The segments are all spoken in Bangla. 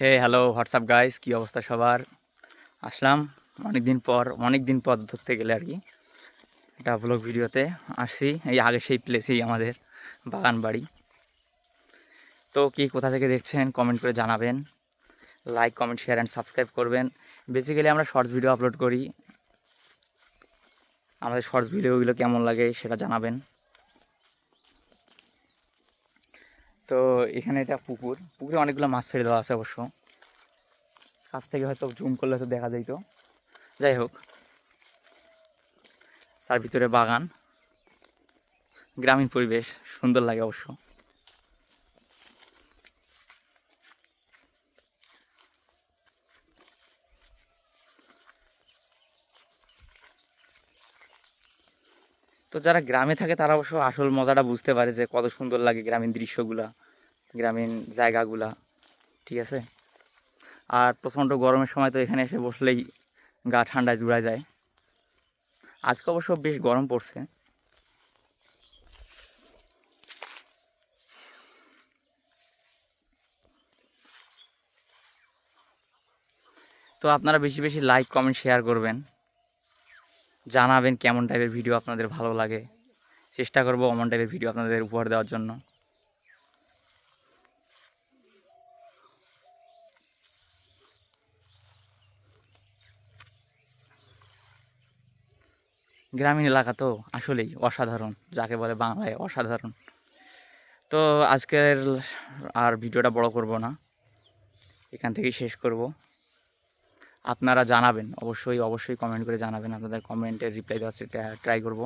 হে হ্যালো হোয়াটসঅ্যাপ গাইস কী অবস্থা সবার? আসলাম অনেক দিন পর অনেক দিন পর ধরতে গেলে আর কি। একটা ব্লগ ভিডিওতে আসছি। এই আগে সেই প্লেসেই আমাদের বাগান বাড়ি। তো কি, কোথা থেকে দেখছেন? কমেন্ট করে জানাবেন। Like comment share and subscribe করবেন। বেসিক্যালি আমরা শর্টস ভিডিও আপলোড করি। আমাদের শর্টস ভিডিওগুলো কেমন লাগে সেটা জানাবেন। তো এখানে এটা পুকুর। পুকুরে অনেকগুলো মাছ ছেড়ে দেওয়া আছে অবশ্য। কাছ থেকে হয়তো জুম করলে হয়তো দেখা যাইতো। যাই হোক। তার ভিতরে বাগান। গ্রামীণ পরিবেশ। সুন্দর লাগে অবশ্য। তো যারা গ্রামে থাকে তারা অবশ্য আসল মজাটা বুঝতে পারে যে কত সুন্দর লাগে গ্রামীণ দৃশ্যগুলা। গ্রামীণ জায়গাগুলা, ঠিক আছে? আর প্রচণ্ড গরমের সময় তো এখানে এসে বসলেই গা ঠান্ডায় জুড়া যায়। আজকে অবশ্য বেশ গরম পড়ছে। তো আপনারা বেশি বেশি লাইক কমেন্ট শেয়ার করবেন। জানাবেন কেমন টাইপের ভিডিও আপনাদের ভালো লাগে। চেষ্টা করব অমন টাইপের ভিডিও আপনাদের উপহার দেওয়ার জন্য। গ্রামীণ এলাকা তো আসলেই অসাধারণ, যাকে বলে বাংলায় অসাধারণ। তো আজকের আর ভিডিওটা বড় করব না, এখান থেকেই শেষ করব। আপনারা জানাবেন, অবশ্যই অবশ্যই কমেন্ট করে জানাবেন, আপনাদের কমেন্টের রিপ্লাই দেওয়ার ট্রাই করব।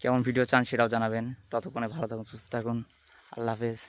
কেমন ভিডিও চান সেটাও জানাবেন। ততক্ষণে ভালো থাকুন, সুস্থ থাকুন। আল্লাহ হাফেজ।